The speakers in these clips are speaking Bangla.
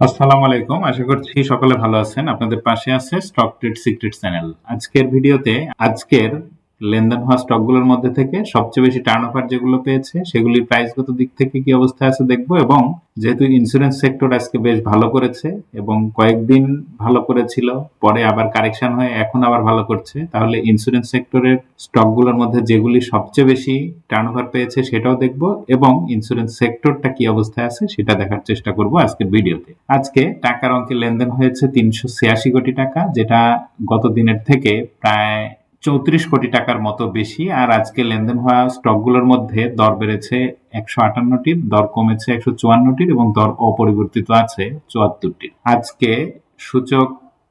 আসসালামু আলাইকুম। আশা করছি সকলে ভালো আছেন। আপনাদের পাশে আছে স্টক ট্রেড সিক্রেট চ্যানেল আজকের ভিডিওতে, আজকের লেনদেন হওয়া স্টকগুলোর মধ্যে থেকে সবচেয়ে বেশি টার্ন ওভার যেগুলো পেয়েছে, সেগুলির প্রাইসগত দিক থেকে কি অবস্থা আছে দেখব এবং যেহেতু ইন্স্যুরেন্স সেক্টর আজকে বেশ ভালো করেছে এবং কয়েকদিন ভালো করেছিল, পরে আবার কারেকশন হয়ে এখন আবার ভালো করছে, তাহলে ইন্স্যুরেন্স সেক্টরের স্টকগুলোর মধ্যে যেগুলি সবচেয়ে বেশি টার্ন ওভার পেয়েছে সেটাও দেখব এবং ইন্স্যুরেন্স সেক্টরটা কি অবস্থায় আছে সেটা দেখার চেষ্টা করব আজকের ভিডিওতে। আজকে টাকার অঙ্কে লেনদেন হয়েছে তিনশো ছিয়াশি কোটি টাকা, যেটা গত দিনের থেকে প্রায় চৌত্রিশ কোটি টাকার মতো বেশি, আর আজকে লেনদেন হওয়া স্টকগুলোর মধ্যে দর বেড়েছে একশো আটান্নটির, দর কমেছে একশো চুয়ান্নটির এবং দর অপরিবর্তিত আছে চুয়াত্তরটির। আজকে সূচক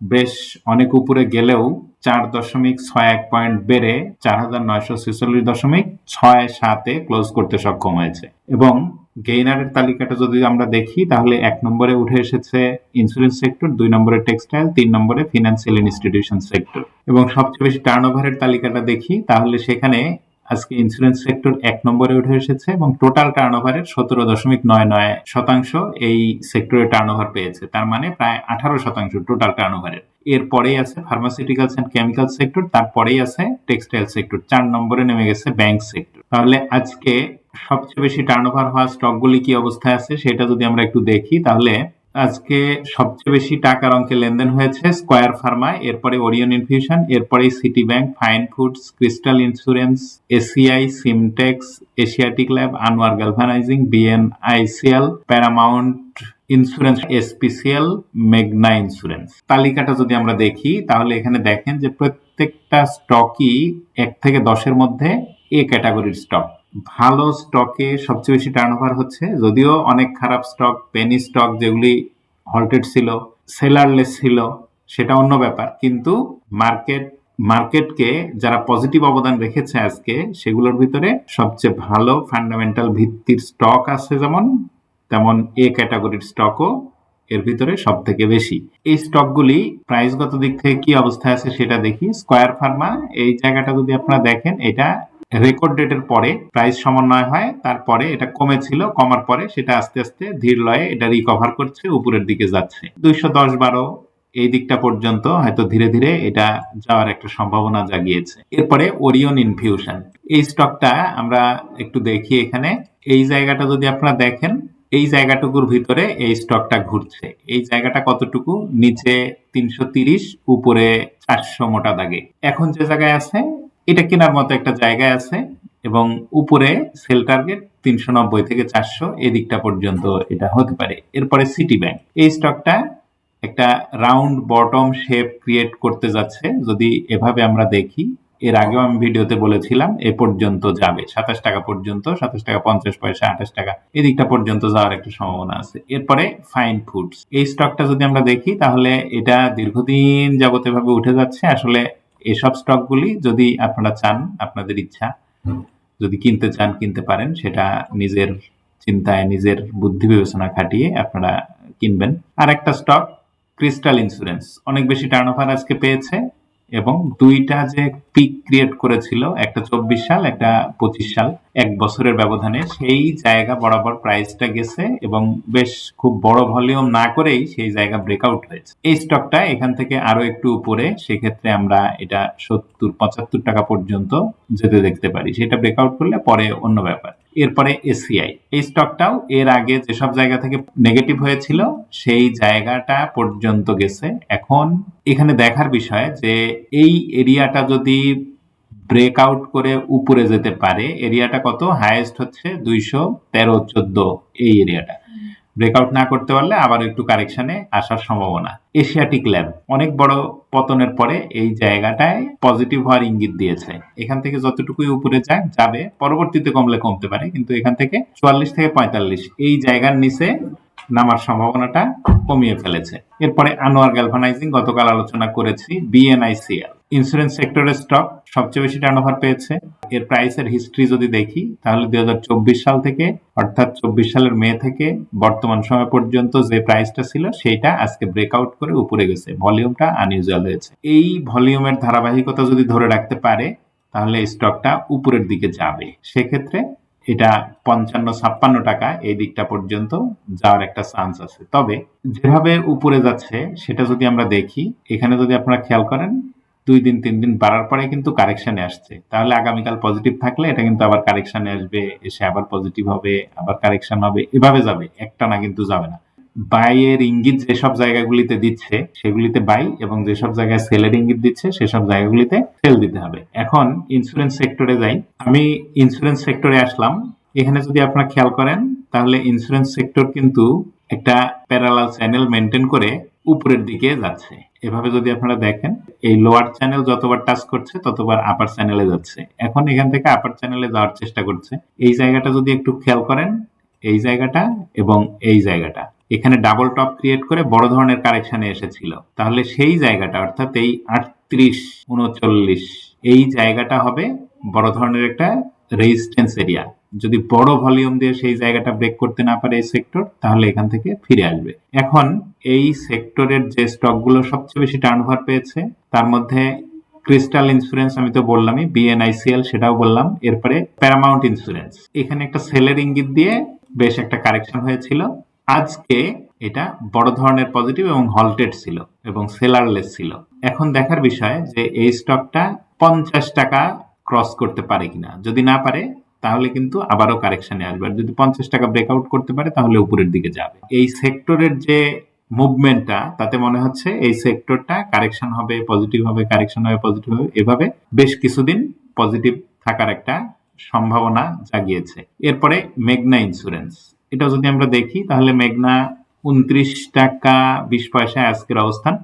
বেশ অনেক উপরে গেলেও চার দশমিক ছয় এক পয়েন্ট বেড়ে চার হাজার নয়শো ছেচল্লিশ দশমিক ছয় সাতে ক্লোজ করতে সক্ষম হয়েছে। এবং গেইনারের তালিকাটা যদি আমরা দেখি, তাহলে এক নম্বরে উঠে এসেছে ইন্স্যুরেন্স সেক্টর দুই নম্বরে টেক্সটাইল তিন নম্বরে ফিনান্সিয়াল ইনস্টিটিউশন সেক্টর এবং সবচেয়ে বেশি টার্ন ওভারের তালিকাটা দেখি, তাহলে সেখানে আজকে ইন্স্যুরেন্স সেক্টর এক নম্বরে উঠে এসেছে এবং টোটাল টার্ন ওভারের সতেরো দশমিক নয় নয় শতাংশ এই সেক্টরে টার্ন ওভার পেয়েছে। তার মানে প্রায় আঠারো শতাংশ টোটাল টার্ন ওভারের এরপরেই আছে ফার্মাসিউটিক্যালস অ্যান্ড কেমিক্যাল সেক্টর তারপরেই আছে টেক্সটাইল সেক্টর চার নম্বরে নেমে গেছে ব্যাংক সেক্টর তাহলে আজকে সবচেয়ে বেশি টার্ন ওভার হওয়া স্টকগুলি কি অবস্থায় আছে সেটা যদি আমরা একটু দেখি, তাহলে আজকে সবচেয়ে বেশি টাকার অঙ্কে লেনদেন হয়েছে স্কয়ার ফার্মা এরপরে ওরিয়ন ইনফিউশন এরপরে city bank fine foods crystal insurance ACI Simtex Asiatic lab Anwar galvanizing BN ICL paramount insurance SPCL Magna insurance তালিকাটা যদি আমরা দেখি, তাহলে এখানে দেখেন যে প্রত্যেকটা স্টকই এক থেকে দশের মধ্যে এ ক্যাটাগরির স্টক ভালো স্টকে সবচেয়ে বেশি টার্নওভার হচ্ছে। যদিও অনেক খারাপ স্টক পেনি স্টক যেগুলি হল্টেড ছিল সেলারলেস ছিল, সেটা অন্য ব্যাপার। কিন্তু মার্কেট মার্কেটকে যারা পজিটিভ অবদান রেখেছে আজকে, সেগুলোর ভিতরে সবচেয়ে ভালো ফান্ডামেন্টাল ভিত্তির স্টক আছে যেমন, তেমন এ ক্যাটাগরির স্টকও এর ভিতরে সব থেকে বেশি। এই স্টকগুলি প্রাইসগত দিক থেকে কি অবস্থায় আছে সেটা দেখি। স্কয়ার ফার্মা এই জায়গাটা যদি আপনারা দেখেন, এটা রেকর্ড ডেটের পরে প্রাইস সমন্বয় হয়, তারপরে এটা কমেছিল, কমার পরে সেটা আস্তে আস্তে ধীর লয়ে এটা রিকভার করছে, উপরের দিকে যাচ্ছে। দুইশো দশ বারো এই দিকটা পর্যন্ত হয়তো ধীরে ধীরে এটা যাওয়ার একটা সম্ভাবনা জাগিয়েছে। এরপরে ওরিয়ন ইনফিউশন এই স্টকটা আমরা একটু দেখি এখানে। এই জায়গাটা যদি আপনারা দেখেন, এই জায়গাটুকুর ভিতরে এই স্টকটা ঘুরছে। এই জায়গাটা কতটুকু? নিচে তিনশো তিরিশ, উপরে চারশো মোটা দাগে। এখন যে জায়গায় আছে এটা কেনার মতো একটা জায়গায় আছে এবং উপরে সেল টার্গেট তিনশো নব্বই থেকে চারশো এদিকটা পর্যন্ত এটা হতে পারে। এরপরে সিটি ব্যাংক এই স্টকটা একটা রাউন্ড বটম শেপ ক্রিয়েট করতে যাচ্ছে। যদি এভাবে আমরা দেখি, এর আগেও আমি ভিডিওতে বলেছিলাম, এ পর্যন্ত যাবে। সাতাশ টাকা পর্যন্ত, সাতাশ টাকা পঞ্চাশ পয়সা, আঠাশ টাকা, এদিকটা পর্যন্ত যাওয়ার একটা সম্ভাবনা আছে। এরপরে ফাইন ফুডস এই স্টকটা যদি আমরা দেখি, তাহলে এটা দীর্ঘদিন যাবত এভাবে উঠে যাচ্ছে। আসলে এসব স্টকগুলি যদি আপনারা চান, আপনাদের ইচ্ছা, যদি কিনতে চান, কিনতে পারেন, সেটা নিজের চিন্তায়, নিজের বুদ্ধি বিবেচনা খাটিয়ে আপনারা কিনবেন। আর একটা স্টক ক্রিস্টাল ইন্স্যুরেন্স অনেক বেশি টার্ন আজকে পেয়েছে। এবং দুইটা যে পিক ক্রিয়েট করেছিল, একটা চব্বিশ সাল, একটা পঁচিশ সাল, এক বছরের ব্যবধানে, সেই জায়গা বরাবর প্রাইসটা গেছে এবং বেশ খুব বড় ভলিউম না করেই সেই জায়গা ব্রেকআউট হয়েছে। এই স্টকটা এখান থেকে আরও একটু উপরে, সেক্ষেত্রে আমরা এটা সত্তর, পঁচাত্তর টাকা পর্যন্ত যেতে দেখতে পারি। সেটা ব্রেকআউট করলে পরে অন্য ব্যাপার। এরপরে এসিআই এই স্টকটাও এর আগে যেসব জায়গা থেকে নেগেটিভ হয়েছিল, সেই জায়গাটা পর্যন্ত গেছে। এখন এখানে দেখার বিষয় যে এই এরিয়াটা যদি ব্রেকআউট করে উপরে যেতে পারে এরিয়াটা কত? হায়েস্ট হচ্ছে দুইশো তেরো চোদ্দ এই এরিয়াটা ব্রেকআউট না করতে পারলে আবার একটু কারেকশনে আসার সম্ভাবনা। এশিয়াটিক ল্যাব অনেক বড় পতনের পরে এই জায়গাটায় পজিটিভ হওয়ার ইঙ্গিত দিয়েছে। এখান থেকে যতটুকুই উপরে যাক যাবে, পরবর্তীতে কমলে কমতে পারে, কিন্তু এখান থেকে চুয়াল্লিশ থেকে পঁয়তাল্লিশ, এই জায়গার নিচে নামার সম্ভাবনাটা কমিয়ে ফেলেছে। এরপরে আনোয়ার গ্যালভানাইজিং গতকাল আলোচনা করেছি বিএনআইসিএল ইন্স্যুরেন্স সেক্টরের স্টক সবচেয়ে বেশি টার্নওভার পেয়েছে। এর প্রাইসের হিস্ট্রি যদি দেখি, তাহলে দুই সাল থেকে, অর্থাৎ চব্বিশ সালের মে থেকে বর্তমান সময় পর্যন্ত যে প্রাইসটা ছিল, সেইটা আজকে ব্রেকআউট করে উপরে গেছে। ভলিউমটা আনইউজুয়াল হয়েছে। এই ভলিউমের ধারাবাহিকতা যদি ধরে রাখতে পারে, তাহলে স্টকটা উপরের দিকে যাবে। সেক্ষেত্রে এটা পঞ্চান্ন ছাপ্পান্ন টাকা এই দিকটা পর্যন্ত যাওয়ার একটা চান্স আছে। তবে যেভাবে উপরে যাচ্ছে, সেটা যদি আমরা দেখি, এখানে যদি আপনারা খেয়াল করেন, দুই দিন, তিন দিন বাড়ার পরে কিন্তু কারেকশনে আসছে। তাহলে আগামীকাল পজিটিভ থাকলে এটা কিন্তু আবার কারেকশনে আসবে, এসে আবার পজিটিভ হবে, আবার কারেকশন হবে, এভাবে যাবে একটা না কিন্তু যাবে না। বাইয়ের ইঙ্গিত যেসব জায়গাগুলিতে দিচ্ছে, সেগুলিতে বাই এবং যেসব জায়গায় সেলের ইঙ্গিত দিচ্ছে সেসব জায়গাগুলিতে সেল দিতে হবে। এখন ইন্স্যুরেন্স সেক্টরে যাই। আমি ইন্স্যুরেন্স সেক্টরে আসলাম। এখানে যদি আপনারা খেয়াল করেন, তাহলে ইন্স্যুরেন্স সেক্টর কিন্তু একটা প্যারালাল চ্যানেল মেনটেন করে উপরের দিকে যাচ্ছে। এভাবে যদি আপনারা দেখেন, এই লোয়ার চ্যানেল যতবার টাচ করছে, ততবার আপার চ্যানেলে যাচ্ছে। এখন এখান থেকে আপার চ্যানেলে যাওয়ার চেষ্টা করছে। এই জায়গাটা যদি একটু খেয়াল করেন, এই জায়গাটা এবং এই জায়গাটা। এখানে ডাবল টপ ক্রিয়েট করে বড় ধরনের কারেকশনে এসেছিল। তাহলে সেই জায়গাটা, অর্থাৎ এই আটত্রিশ উনচল্লিশ, এই জায়গাটা হবে বড় ধরনের একটা রেজিস্ট্যান্স এরিয়া যদি বড় ভলিউম দিয়ে সেই জায়গাটা ব্রেক করতে না পারে এই সেক্টর তাহলে এখান থেকে ফিরে আসবে। এখন এই সেক্টরের যে স্টকগুলো সবচেয়ে বেশি টার্নওভার পেয়েছে, তার মধ্যে ক্রিস্টাল ইন্স্যুরেন্স আমি তো বললামই বিএনআইসিএল সেটাও বললাম, এরপরে প্যারামাউন্ট ইন্স্যুরেন্স এখানে একটা সেলের ইঙ্গিত দিয়ে বেশ একটা কারেকশন হয়েছিল। আজকে এটা বড় ধরনের পজিটিভ এবং হলটেড ছিল এবং সেলারলেস ছিল। এখন দেখার বিষয় যে এই স্টকটা পঞ্চাশ টাকা ক্রস করতে পারে কিনা। যদি না পারে, তাহলে কিন্তু আবারও কারেকশনে আসবে। আর যদি পঞ্চাশ টাকা ব্রেকআউট করতে পারে, তাহলে উপরের দিকে যাবে। এই সেক্টরের যে মুভমেন্টটা তাতে মনে হচ্ছে এই সেক্টরটা কারেকশন হবে পজিটিভ হবে কারেকশন হবে পজিটিভ হবে, এভাবে বেশ কিছুদিন পজিটিভ থাকার একটা সম্ভাবনা জাগিয়েছে। এরপরে মেঘনা ইন্স্যুরেন্স এটা যদি আমরা দেখি, তাহলে মেঘনা উনত্রিশ টাকা বিশ পয়সা আজকের অবস্থান।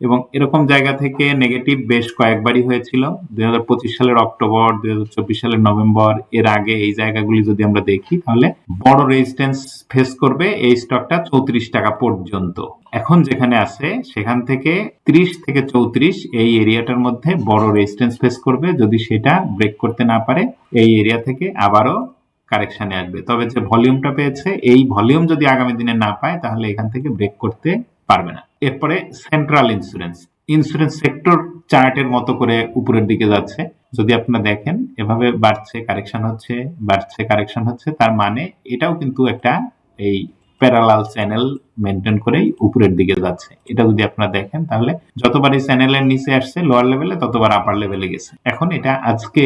এবং এরকম জায়গা থেকে নেগেটিভ বেশ কয়েকবারই হয়েছিল। দুই হাজার পঁচিশ সালের অক্টোবর, দুই হাজার চব্বিশ সালের নভেম্বর, এর আগে এই জায়গাগুলি যদি আমরা দেখি, তাহলে বড় রেজিস্ট্যান্স ফেস করবে এই স্টকটা চৌত্রিশ টাকা পর্যন্ত। এখন যেখানে আছে, সেখান থেকে ত্রিশ থেকে চৌত্রিশ এই এরিয়াটার মধ্যে বড় রেজিস্ট্যান্স ফেস করবে। যদি সেটা ব্রেক করতে না পারে, এই এরিয়া থেকে আবারও কারেকশনে আসবে। তবে যে ভলিউমটা পেয়েছে, এই ভলিউম যদি আগামী দিনে না পায়, তাহলে এখান থেকে ব্রেক করতে পারবে না। এরপরে সেন্ট্রাল ইন্স্যুরেন্স ইন্স্যুরেন্স সেক্টর চার্টের মতো করে উপরের দিকে যাচ্ছে। যদি আপনারা দেখেন, এভাবে বাড়ছে কারেকশন হচ্ছে, বাড়ছে কারেকশন হচ্ছে, তার মানে এটাও কিন্তু একটা এই প্যারালাল চ্যানেল মেনটেন করেই উপরের দিকে যাচ্ছে। এটা যদি আপনারা দেখেন, তাহলে যতবার এই চ্যানেলের নিচে আসছে লোয়ার লেভেলে ততবার আপার লেভেলে গেছে। এখন এটা আজকে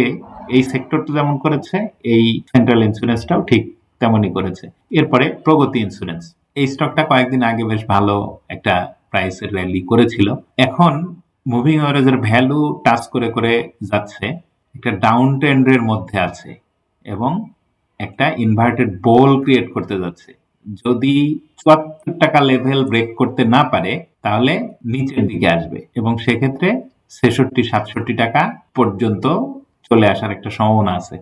এই সেক্টরটা যেমন করেছে, এই সেন্ট্রাল ইন্স্যুরেন্সটাও ঠিক তেমনই করেছে। এরপরে প্রগতি ইন্স্যুরেন্স এই স্টকটা কয়েকদিন আগে বেশ ভালো একটা প্রাইসের র্যালি করেছিল। এখন মুভিং অ্যাভারেজের ভ্যালু টাচ করে করে যাচ্ছে। একটা ডাউন ট্রেন্ডের মধ্যে আছে এবং একটা ইনভার্টেড বোল ক্রিয়েট করতে যাচ্ছে। যদি চুয়াত্তর টাকা লেভেল ব্রেক করতে না পারে, তাহলে নিচের দিকে আসবে এবং সেক্ষেত্রে ছেষট্টি, সাতষট্টি টাকা পর্যন্ত চলে আসার একটা সম্ভাবনা আছে।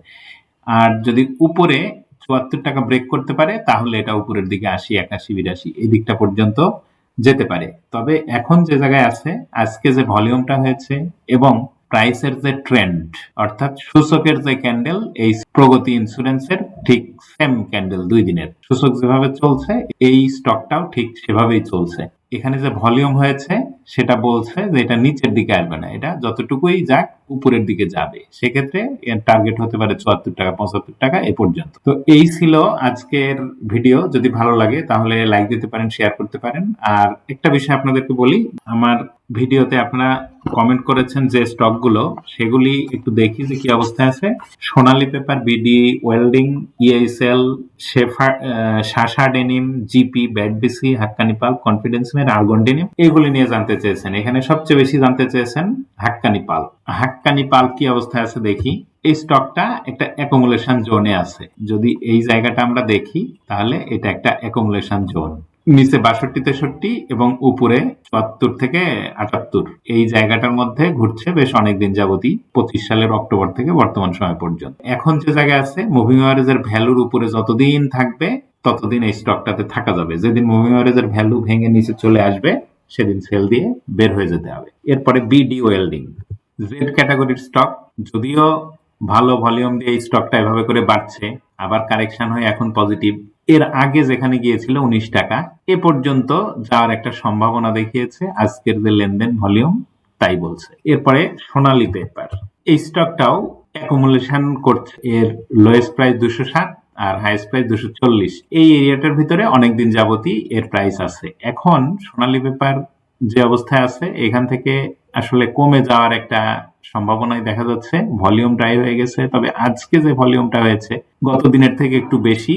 আর যদি উপরে চুয়াত্তর টাকা ব্রেক করতে পারে, তাহলে এটা উপরের দিকে আশি, একাশি, বিরাশি, এই দিকটা পর্যন্ত যেতে পারে। তবে এখন যে জায়গায় আছে, আজকে যে ভলিউমটা হয়েছে এবং প্রাইসের যে ট্রেন্ড অর্থাৎ সূচকের যে ক্যান্ডেল এই প্রগতি ইন্স্যুরেন্সের ঠিক সেম ক্যান্ডেল দুই দিনের। সূচক যেভাবে চলছে, এই স্টকটাও ঠিক সেভাবেই চলছে। এখানে যে ভলিউম হয়েছে সেটা বলছে যে এটা নিচের দিকে আসবে না, এটা যতটুকুই যাক উপরের দিকে যাবে। সেক্ষেত্রে এর টার্গেট হতে পারে চুয়াত্তর টাকা, পঁচাত্তর টাকা এ পর্যন্ত। তো এই ছিল আজকের ভিডিও যদি ভালো লাগে তাহলে লাইক দিতে পারেন শেয়ার করতে পারেন। আর একটা বিষয় আপনাদেরকে বলি, আমার ভিডিওতে আপনারা কমেন্ট করেছেন যে স্টকগুলো, সেগুলি একটু দেখি যে কি অবস্থায় আছে। Sonali paper, BD, welding, ESL, shepherd Shasha denim, GP ব্যাডবিসি হাক্কানি পাল, কনফিডেন্স মের আর্গন ডেনিম, এগুলি নিয়ে জানতে চেয়েছেন। এখানে সবচেয়ে বেশি জানতে চেয়েছেন হাক্কানি পাল। হাক্কানি পাল কি অবস্থায় আছে দেখি। এই স্টকটা একটা অ্যাকোমুলেশন জোনে আছে। যদি এই জায়গাটা আমরা দেখি, তাহলে এটা একটা অ্যাকোমুলেশন জোন নিচে বাষট্টি, তেষট্টি এবং উপরে চুয়াত্তর থেকে আটাত্তর। এই জায়গাটার মধ্যে ঘুরছে বেশ অনেকদিন যাবতই, পঁচিশ সালের অক্টোবর থেকে বর্তমান সময় পর্যন্ত। এখন যে জায়গায় আছে মুভিং অ্যাভারেজের ভ্যালুর উপরে যতদিন থাকবে, ততদিন এই স্টকটাতে থাকা যাবে। যেদিন মুভিং অ্যাভারেজের ভ্যালু ভেঙে নিচে চলে আসবে, সেদিন সেল দিয়ে বের হয়ে যেতে হবে। এরপরে বিডি ওয়েল্ডিং জেড ক্যাটাগরির স্টক যদিও ভালো ভলিউম দিয়ে এই স্টকটা এভাবে করে বাড়ছে, আবার কারেকশন হয়ে এখন পজিটিভ এর আগে যেখানে গিয়েছিল উনিশ টাকা। এ পর্যন্ত যাওয়ার একটা সম্ভাবনা দেখিয়েছে। আজকের যে লেনদেন ভলিউম, তাই বলছে। এরপরে সোনালী পেপার। এই স্টকটাও অ্যাকুমুলেশন করছে। এর লোয়েস্ট প্রাইস দুশো ষাট আর হাইয়েস্ট প্রাইস দুশো চল্লিশ। এই এরিয়াটার ভিতরে অনেকদিন যাবতই এর প্রাইস আছে। এখন সোনালী পেপার যে অবস্থায় আছে, এখান থেকে আসলে কমে যাওয়ার একটা সম্ভাবনাই দেখা যাচ্ছে। ভলিউম ড্রাই হয়ে গেছে। তবে আজকে যে ভলিউমটা হয়েছে, গত দিনের থেকে একটু বেশি।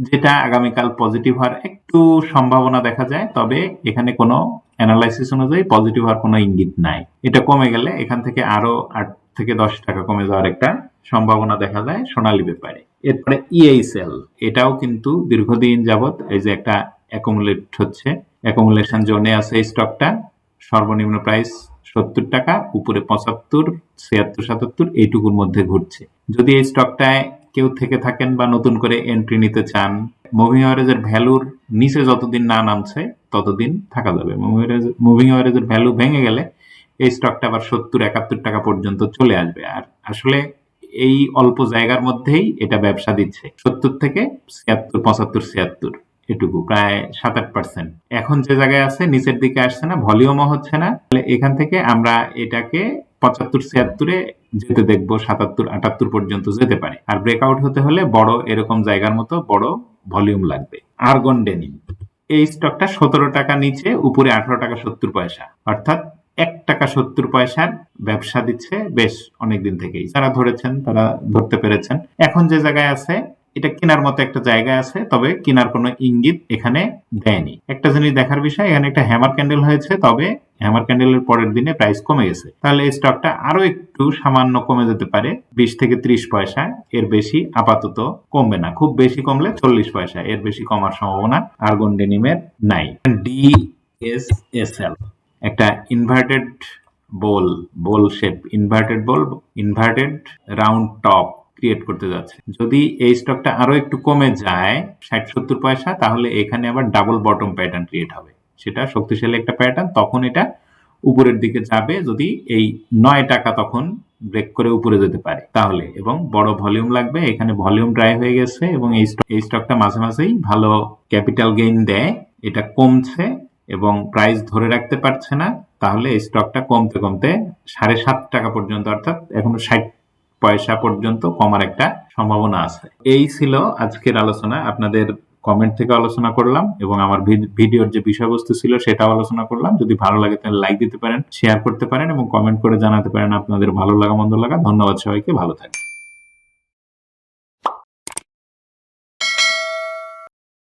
যেটা আগামীকাল পজিটিভ হওয়ার একটু সম্ভাবনা দেখা যায়, তবে এখানে কোনো অ্যানালাইসিস অনুযায়ী পজিটিভ হওয়ার কোনো ইঙ্গিত নাই। এটা কমে গেলে এখান থেকে আরও আট থেকে দশ টাকা কমে যাওয়ার একটা সম্ভাবনা দেখা যায় সোনালী ব্যাপারে। এরপরে ইএইচএল এটাও কিন্তু দীর্ঘদিন যাবৎ এই যে একটা অ্যাকুমুলেট হচ্ছে অ্যাকুমুলেশন জোনে আছে এই স্টকটা সর্বনিম্ন প্রাইস সত্তর টাকা, উপরে পঁচাত্তর, ছিয়াত্তর, সাতাত্তর, এইটুকুর মধ্যে ঘুরছে। যদি এই স্টকটায় কেউ থেকে থাকেন বা নতুন করে এন্ট্রি নিতে চান মুভিং অ্যাভারেজের ভ্যালুর নিচে যতদিন না নামছে, ততদিন থাকা যাবে। মুভিং অ্যাভারেজের ভ্যালু ভেঙে গেলে এই স্টকটা আবার সত্তর, একাত্তর টাকা পর্যন্ত চলে আসবে। আর আসলে এই অল্প জায়গার মধ্যেই এটা ব্যবসা দিচ্ছে। সত্তর থেকে ছিয়াত্তর, পঁচাত্তর, ছিয়াত্তর এটুকু, প্রায় সাত আট পার্সেন্ট এখন যে জায়গায় আছে, নিচের দিকে আসছে না ভলিউমও হচ্ছে না। এখান থেকে আমরা এটাকে পঁচাত্তর, ছিয়াত্তরে যেতে দেখব সাতাত্তর, আটাত্তর পর্যন্ত যেতে পারে। আর ব্রেকআউট হতে হলে বড় এরকম জায়গার মতো বড় ভলিউম লাগবে। আর্গন ডেনিম এই স্টকটা সতেরো টাকা নিচে, উপরে আঠারো টাকা সত্তর পয়সা। অর্থাৎ এক টাকা সত্তর পয়সার ব্যবসা দিচ্ছে বেশ অনেকদিন থেকেই। যারা ধরেছেন, তারা ধরতে পেরেছেন। এখন যে জায়গায় আছে, এটা কেনার মতো একটা জায়গা আছে, তবে কেনার কোনো ইঙ্গিত এখানে দেয়নি। একটা জিনিস দেখার বিষয়, এখানে একটা হ্যামার ক্যান্ডেল হয়েছে, তবে হ্যামার ক্যান্ডেলের পরের দিনে প্রাইস কমে গেছে। তাহলে এই স্টকটা আরও একটু সামান্য কমে যেতে পারে। বিশ থেকে ত্রিশ পয়সা, এর বেশি আপাতত কমবে না। খুব বেশি কমলে চল্লিশ পয়সা, এর বেশি কমার সম্ভাবনা আর্গন ডেনিমের নাই। ডি এস এস এল একটা inverted bowl bowl shape inverted bowl inverted round top create করতে যাচ্ছে। যদি এই স্টকটা আরও একটু কমে যায়, ষাট সত্তর পয়সা, তাহলে এখানে আবার ডাবল বটম প্যাটার্ন ক্রিয়েট হবে। সেটা শক্তিশালী একটা প্যাটার্ন তখন এটা উপরের দিকে যাবে যদি এই নয় টাকা তখন ব্রেক করে উপরে যেতে পারে। তাহলে, এবং বড় ভলিউম লাগবে, এখানে ভলিউম ড্রাই হয়ে গেছে এবং এই স্টকটা মাঝে মাঝেই ভালো ক্যাপিটাল গেইন দেয়, এটা কমছে এবং প্রাইস ধরে রাখতে পারছে না, তাহলে এই স্টকটা কমতে কমতে সাড়ে সাত টাকা পর্যন্ত, অর্থাৎ এখনও ষাট পয়সা পর্যন্ত কমার একটা সম্ভাবনা আছে। এই ছিল আজকের আলোচনা, আপনাদের কমেন্ট থেকে আলোচনা করলাম এবং আমার ভিডিওর যে বিষয়বস্তু ছিল সেটাও আলোচনা করলাম। যদি ভালো লাগে তাহলে লাইক দিতে পারেন শেয়ার করতে পারেন এবং কমেন্ট করে জানাতে পারেন আপনাদের ভালো লাগা, মন্দ লাগা। ধন্যবাদ সবাইকে, ভালো থাকবেন।